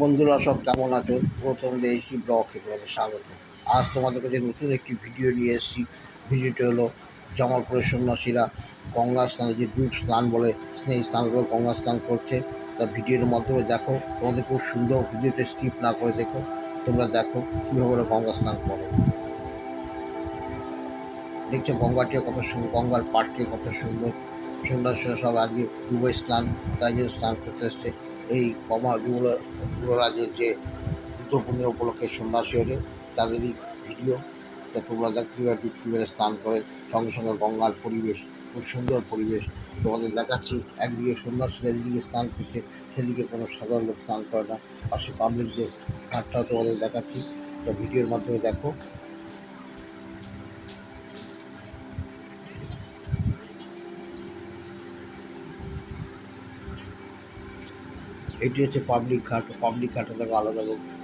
বন্ধুরা সব কেমন আছো? প্রথম এইচডি ব্লগে তোমাদের স্বাগত। আজ তোমাদের কাছে নতুন একটি ভিডিও নিয়ে এসেছি। ভিডিওটি হলো জামালপুরের সন্ন্যাসীরা গঙ্গা স্নানে, যে ডুব স্নান বলে সেই স্নান করে গঙ্গা স্নান করছে। তা ভিডিওর মাধ্যমে দেখো, তোমাদের খুব সুন্দর ভিডিওতে স্কিপ না করে দেখো, তোমরা দেখো কীভাবে ওরা গঙ্গা স্নান করে। দেখছ গঙ্গাটিও কত সুন্দর গঙ্গার পাড়টি কত সুন্দর। সন্ন্যাসীরা সব আগে ডুবে স্নান, তাই জন্য স্নান করতে এসছে। এই কমা যুব যুবরাজের যে বুদ্ধপূর্ণিমা উপলক্ষে সন্ন্যাসী হলে তাদেরই ভিডিও। তো তোমরা দেখ, কীভাবে মেরে স্নান করে, সঙ্গে সঙ্গে গঙ্গার পরিবেশ, খুব সুন্দর পরিবেশ। তোমাদের দেখাচ্ছি, একদিকে সন্ন্যাসীরা যেদিকে স্নান করছে, সেদিকে কোনো সাধারণ লোক স্নান করে না। পাশে পাবলিক যে ঘাটটাও তোমাদের দেখাচ্ছি। তো ভিডিওর মাধ্যমে দেখো। এটি হচ্ছে পাবলিক ঘাট। পাবলিক ঘাটে দেখো আলাদা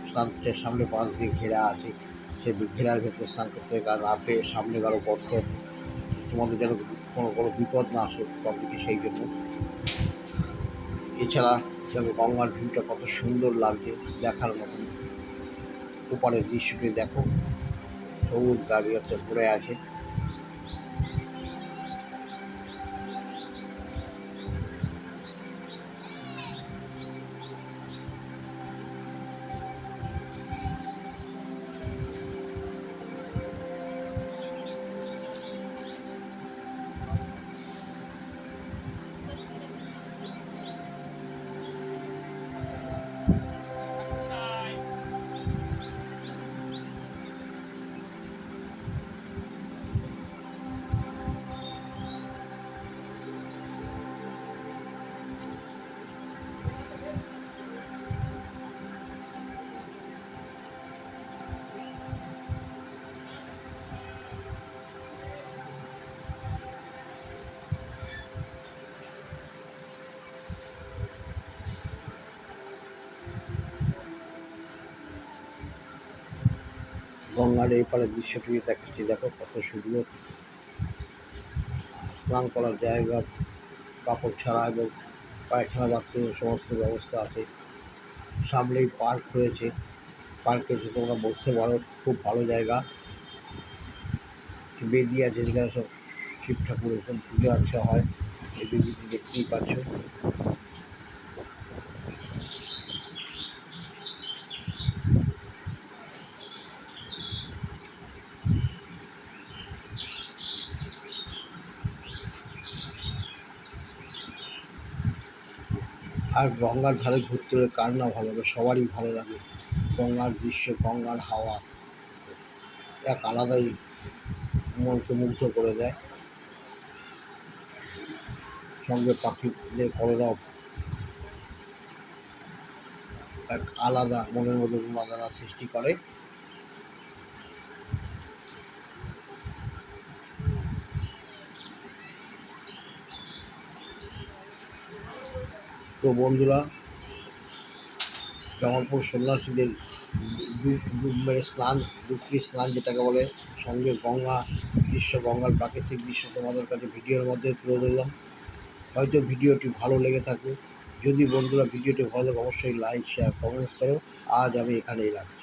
স্নান করতে সামনে পাঁচ দিয়ে ঘেরা আছে। সে ঘেরার ভেতরে স্নান করতে কারণ রাতে সামনে কারও গর্ত তোমাদের যেন কোনো কোনো বিপদ না আসে পাবলিকে সেই জন্য। এছাড়া দেখো গঙ্গার ভিউটা কত সুন্দর লাগছে দেখার মতন ওপারের দৃশ্যটি দেখো। সবুজ গাড়ি হচ্ছে ঘুরে আছে। গঙ্গার এই পারে দৃশ্যটি দেখাচ্ছি। দেখো কত সুন্দর স্নান করার জায়গা, কাপড় ছাড়া এবং পায়খানা বাথরুমের সমস্ত ব্যবস্থা আছে। সামনেই পার্ক রয়েছে। পার্কে এসে তোমরা বসতে পারো, খুব ভালো জায়গা। বেদি আছে যেখানে সব শিব ঠাকুর এসব পুজো আচ্ছা হয়। এই বেদিটি দেখতেই পাচ্ছ। আর গঙ্গার ধারে ঘুরতে হলে কার না ভালো লাগে? সবারই ভালো লাগে গঙ্গার দৃশ্য, গঙ্গার হাওয়া। এক আলাদাই মনকে মুগ্ধ করে দেয়। সঙ্গে পাখিদের কলরব, এক আলাদা মনের মধ্যে উন্মাদনা সৃষ্টি করে। তো বন্ধুরা জামালপুর সন্ন্যাসীদের মেরে স্নান ডুবকি স্নান যেটাকে বলে, সঙ্গে গঙ্গা, বিশ্ব গঙ্গার প্রাকৃতিক দৃশ্য তোমাদের কাছে ভিডিওর মধ্যে তুলে ধরলাম। হয়তো ভিডিওটি ভালো লেগে থাকবে। যদি বন্ধুরা ভিডিওটি ভালো লাগে, অবশ্যই লাইক শেয়ার কমেন্টস করো। আজ আমি এখানেই রাখছি।